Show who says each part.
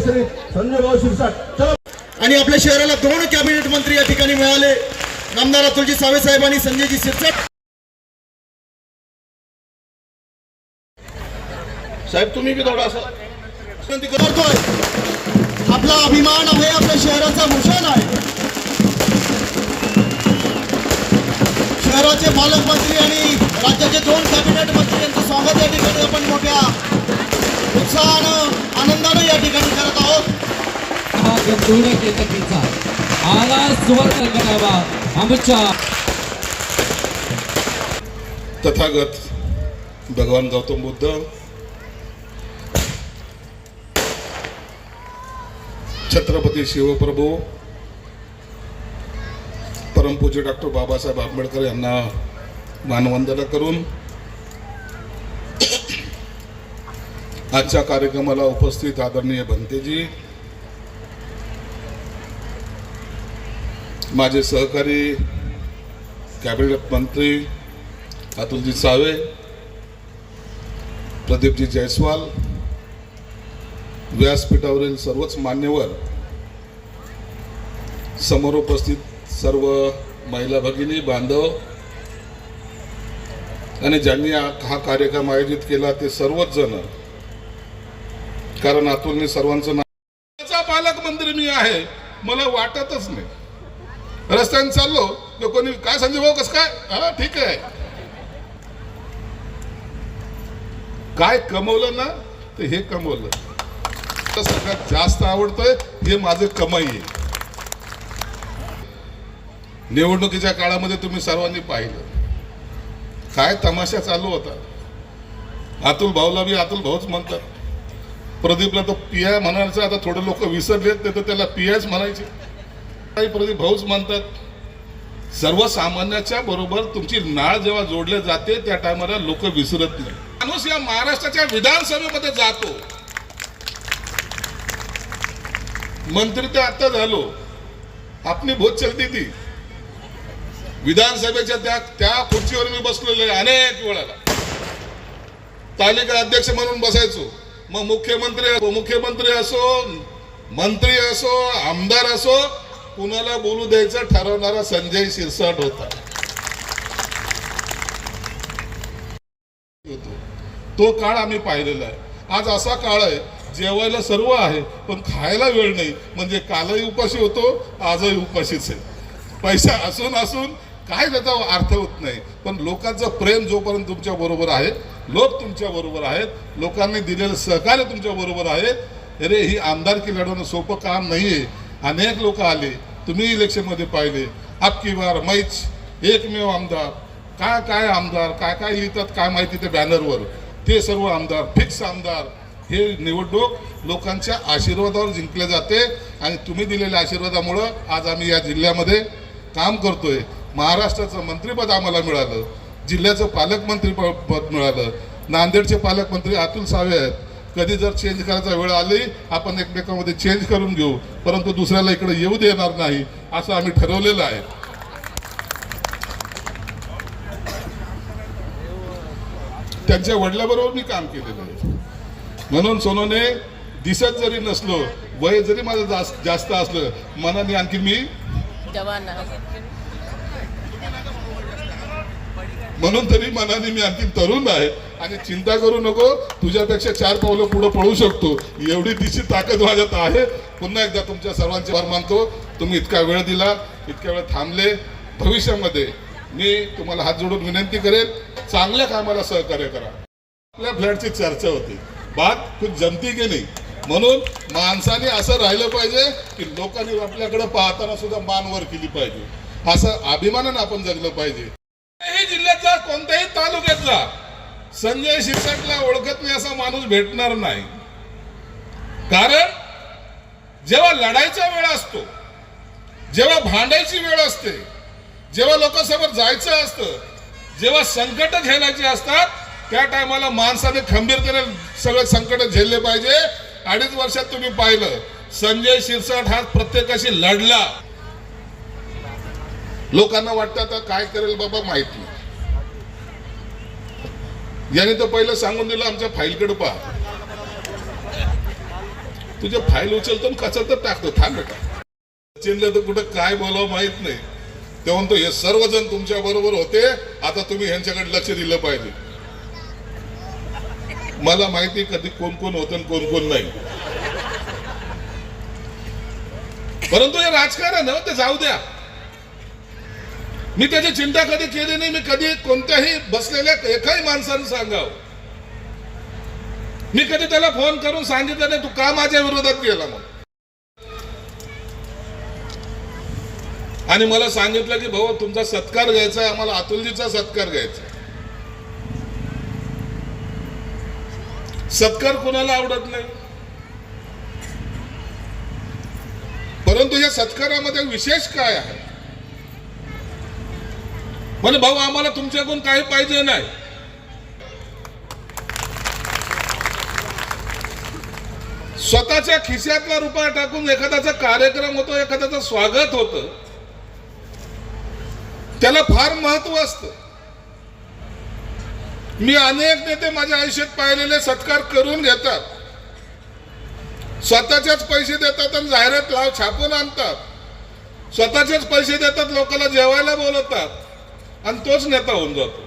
Speaker 1: श्री संजय शिरसाट.
Speaker 2: आणि आपल्या शहराला दोन कॅबिनेट मंत्री या ठिकाणी मिळाले. नामदार अतुलजी सावे साहेब आणि संजयजी शिरसाट.
Speaker 1: साहेब तुम्ही बी थोडा असं
Speaker 2: विनंती करतोय. आपला अभिमान आहे आपल्या शहराचा भूषण आहे. शहराचे पालकमंत्री आणि राज्याचे दोन कॅबिनेट मंत्री यांचं स्वागत या ठिकाणी आपण मोठ्या उत्साहानं या ठिकाणी करत आहोत.
Speaker 3: हा
Speaker 4: तथागत भगवान गौतम बुद्ध. छत्रपती शिवप्रभू. परमपूज्य डॉक्टर बाबासाहेब आंबेडकर यांना मानवंदना करून आजच्या कार्यक्रमाला उपस्थित आदरणीय भंतेजी माझे सहकारी कॅबिनेट मंत्री अतुलजी सावे प्रदीपजी जयस्वाल व्यासपीठावरील सर्वच मान्यवर समोर उपस्थित सर्व महिला भगिनी बांधव आणि ज्यांनी हा हा कार्यक्रम आयोजित केला ते सर्वच जण कारण अतुलने सर्वांचं नाव पालकमंत्री मी आहे. मला वाटतच नाही. रस्त्याने चाललो तर कोणी काय संजय भाऊ हो, कसं काय? हा ठीक आहे. काय कमवलं ना तर हे कमवलं. सगळ्यात जास्त आवडतंय हे माझं कमाई आहे. निवडणुकीच्या काळामध्ये तुम्ही सर्वांनी पाहिलं. काय तमाशा चालू होता. अतुल भाऊला बी अतुल भाऊच म्हणतात. प्रदीपला तर पिया म्हणायचं आता थोडे लोक विसरलेत नाही तर त्याला पियाच म्हणायचे. काही प्रदीप भाऊच म्हणतात सर्वसामान्याच्या बरोबर तुमची नाळ जेव्हा जोडले जाते त्या टायमाला लोक विसरत नाही. माणूस या महाराष्ट्राच्या विधानसभेमध्ये जातो. मंत्री तर आता झालो. आपली भोत चलती ती. विधानसभेच्या त्या त्या खुर्चीवर मी बसलेलो आहे अनेक वेळाला. तालिका अध्यक्ष म्हणून बसायचो. मग मुख्यमंत्री मुख्यमंत्री असो मंत्री असो आमदार असो कुणाला बोलू द्यायचं ठरवणारा संजय शिरसाट होता. तो काळ आम्ही पाहिलेला आहे. आज असा काळ आहे जेवायला सर्व आहे पण खायला वेळ नाही. म्हणजे कालही उपाशी होतो आजही उपाशीच आहे. पैसा असून असून काय त्याचा अर्थ होत नाही. पण लोकांचं प्रेम जोपर्यंत तुमच्या बरोबर आहे लोक तुमच्या बरोबर आहेत लोकांनी दिलेलं सहकार्य तुमच्या बरोबर आहे अरे ही आमदारकी लढवणं सोपं काम नाही आहे अनेक लोक आले तुम्ही इलेक्शनमध्ये पाहिले. अबकी बार मैच एकमेव आमदार काय काय आमदार काय काय लिहितात काय माहिती ते बॅनरवर ते सर्व आमदार फिक्स आमदार हे निवडणूक लोकांच्या आशीर्वादावर जिंकले जाते. आणि तुम्ही दिलेल्या आशीर्वादामुळं आज आम्ही या जिल्ह्यामध्ये काम करतोय. महाराष्ट्राचं मंत्रीपद आम्हाला मिळालं. जिल्ह्याचं पालकमंत्रीपद पद मिळालं. नांदेडचे पालकमंत्री अतुल सावे आहेत. कधी जर चेंज करायचा वेळ आली आपण एकमेकांमध्ये चेंज करून घेऊ. परंतु दुसऱ्याला इकडे येऊ देणार नाही असं आम्ही ठरवलेलं आहे. त्यांच्या वडिलाबरोबर मी काम केलेलं आहे. म्हणून सोनूने दिसत जरी नसलो वय जरी माझं जास्त असलं मनाने आणखी मी म्हणून तरी मनाने मी आणखी तरुण आहे. आणि चिंता करू नको तुझ्यापेक्षा चार पावलं पुढे पळू शकतो. एवढी तिची ताकद माझ्यात आहे. पुन्हा एकदा तुमच्या सर्वांचे वर मानतो. तुम्ही इतका वेळ दिला इतक्या वेळ थांबले. भविष्यामध्ये मी तुम्हाला हात जोडून विनंती करेन चांगल्या कामाला सहकार्य करा. आपल्या फ्लॅटची चर्चा होती. बात खूप जमती की नाही म्हणून माणसाने असं राहिलं पाहिजे की लोकांनी आपल्याकडे पाहताना सुद्धा मान वर केली पाहिजे. असं अभिमानानं आपण जगलं पाहिजे. कोणत्याही जिल्ह्यातला कोणत्याही तालुक्यातला संजय शिरसाटला ओळखत नाही असा माणूस भेटणार नाही. कारण जेव्हा लढायचा वेळ असतो जेव्हा भांडायची वेळ असते जेव्हा लोकांसमोर जायचं असतं जेव्हा संकट झेलायची असतात त्या टायमाला माणसाने खंबीरतेने सगळे संकट झेलले पाहिजे. अडीच वर्षात तुम्ही पाहिलं संजय शिरसाट हा प्रत्येकाशी लढला. लोकांना वाटतं आता काय करेल बाबा माहीत नाही. याने तर पहिलं सांगून दिलं आमच्या फाईलकडे पहा. तुझे फाईल उचलतो आणि तर टाकतो थांब बेटा. सचिनला तर कुठं काय बोलावं माहीत नाही. ते म्हणतो हे सर्वजण तुमच्या बरोबर होते आता तुम्ही ह्यांच्याकडे लक्ष दिलं पाहिजे. मला माहिती कधी कोण कोण होतं कोण कोण नाही. परंतु हे राजकारण आहे, हो, ते जाऊ द्या. मी त्याची चिंता कधी केली नाही मी कधी कोणत्याही बसलेल्या एकाही माणसाने सांगावं. मी कधी त्याला फोन करून सांगितलं नाही तू का माझ्या विरोधात गेला मग? आणि मला सांगितलं की भाऊ तुमचा सत्कार घ्यायचा आहे आम्हाला अतुलजीचा सत्कार घ्यायचा सत्कार कोणाला आवडत नाही? परंतु या सत्कारामध्ये विशेष काय आहे? म्हणजे भाऊ आम्हाला तुमच्याकडून काही पाहिजे नाही. स्वतःच्या खिशातला रुपया टाकून एखाद्याचा कार्यक्रम होतो एखाद्याचं स्वागत होतं. त्याला फार महत्त्व असत. मी अनेक नेते माझ्या आयुष्यात पाहिलेले सत्कार करून घेतात. स्वतःचेच पैसे देतात आणि जाहिरात लाव छापून आणतात. स्वतःचेच पैसे देतात लोकांना जेवायला बोलवतात. आणि तोच नेता होऊन जातो